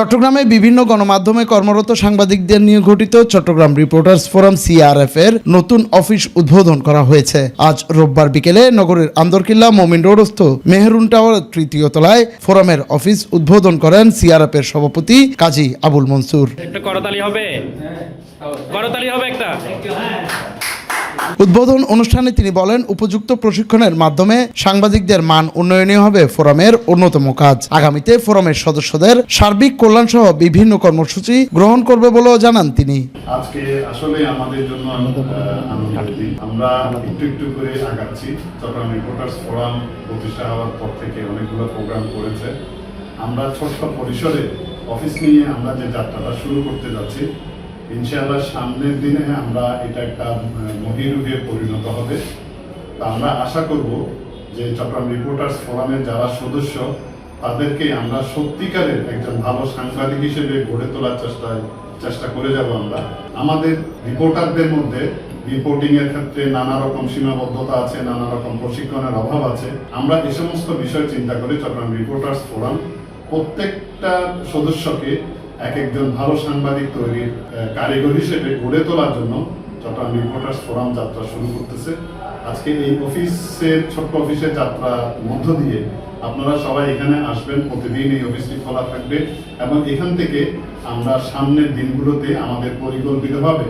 চট্টগ্রামে বিভিন্ন গণমাধ্যমে কর্মরত সাংবাদিকদের নিয়ে গঠিত চট্টগ্রাম রিপোর্টার্স ফোরাম সিআরএফ এর নতুন অফিস উদ্বোধন করা হয়েছে। আজ রোববার বিকেলে নগরের আন্দরকিল্লা মোমিন রোডস্থ মেহরুন টাওয়ার তৃতীয় তলায় ফোরামের অফিস উদ্বোধন করেন সিআরএফ এর সভাপতি কাজী আবুল মনসুর। একটা করতালি হবে? করতালি হবে একটা? উদ্বোধন অনুষ্ঠানে তিনি বলেন, উপযুক্ত প্রশিক্ষণের মাধ্যমে সাংবাদিকদের মান উন্নয়নই হবে ফোরামের অন্যতম কাজ। আগামীতে ফোরামের সদস্যদের সার্বিক কল্যাণ সহ বিভিন্ন কর্মসূচি গ্রহণ করবে বলেও জানান তিনি। আজকে আসলে আমাদের জন্য আমরা একটু একটু করে আগাচ্ছি। চট্টগ্রাম রিপোর্টার্স ফোরাম প্রতিষ্ঠা হওয়ার পর থেকে অনেকগুলো প্রোগ্রাম করেছে। আমরা ছোট্ট পরিসরে অফিস নিয়ে আমরা যে যাত্রাটা শুরু করতে যাচ্ছি ইনশাআল্লাহ সামনের দিনে আমরা এটা একটা মহিরুহে পরিণত হবে। তা আমরা আশা করব যে চট্টগ্রাম রিপোর্টার্স ফোরামের যারা সদস্য, তাদেরকে আমরা সত্যিকারের একজন ভালো সাংবাদিক হিসেবে গড়ে তোলার চেষ্টায়, চেষ্টা করে যাব আমরা। আমাদের রিপোর্টারদের মধ্যে রিপোর্টিং এর ক্ষেত্রে নানা রকম সীমাবদ্ধতা আছে, নানা রকম প্রশিক্ষণের অভাব আছে। আমরা এই সমস্ত বিষয় চিন্তা করে চট্টগ্রাম রিপোর্টার্স ফোরাম। প্রত্যেকটা সদস্যকে এক একজন ভালো সাংবাদিক তৈরির কারিগর হিসেবে গড়ে তোলার জন্য চট্টগ্রাম রিপোর্টার্স ফোরাম যাত্রা শুরু করতেছে। আজকে এই অফিসের, ছোট্ট অফিসের যাত্রা মধ্য দিয়ে আপনারা সবাই এখানে আসবেন, প্রতিদিন এই অফিসটি খোলা থাকবে এবং এখান থেকে আমরা সামনের দিনগুলোতে আমাদের পরিকল্পিতভাবে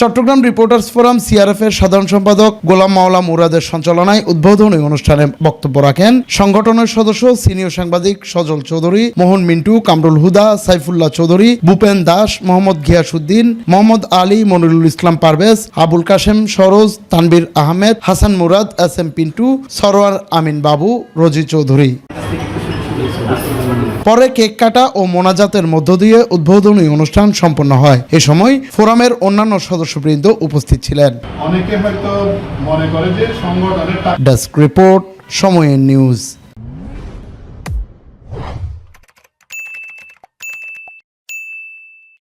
চট্টগ্রাম রিপোর্টার্স ফোরাম সিআরএফ এর সাধারণ সম্পাদক গোলাম মাওলা মুরাদের সঞ্চালনায় উদ্বোধনী অনুষ্ঠানে বক্তব্য রাখেন। সংগঠনের সদস্য সিনিয়র সাংবাদিক সজল চৌধুরী, মোহন মিন্টু, কামরুল হুদা, সাইফুল্লাহ চৌধুরী, ভূপেন দাস, মোহাম্মদ গিয়াসুদ্দিন মোহাম্মদ আলী মনিরুল ইসলাম পারভেজ, আবুল কাশেম সরোজ তানবির আহমেদ, হাসান মুরাদ, এস এম পিন্টু, সরোয়ার আমিন বাবু, রোজি চৌধুরী। পরে কেক কাটা ও মোনাজাতের মধ্য দিয়ে উদ্বোধনী অনুষ্ঠান সম্পন্ন হয়। এ সময় ফোরামের অন্যান্য সদস্যবৃন্দ উপস্থিত ছিলেন। অনেকে হয়তো মনে করে যে সংগঠনের ডেস্ক রিপোর্ট সময়ের নিউজ।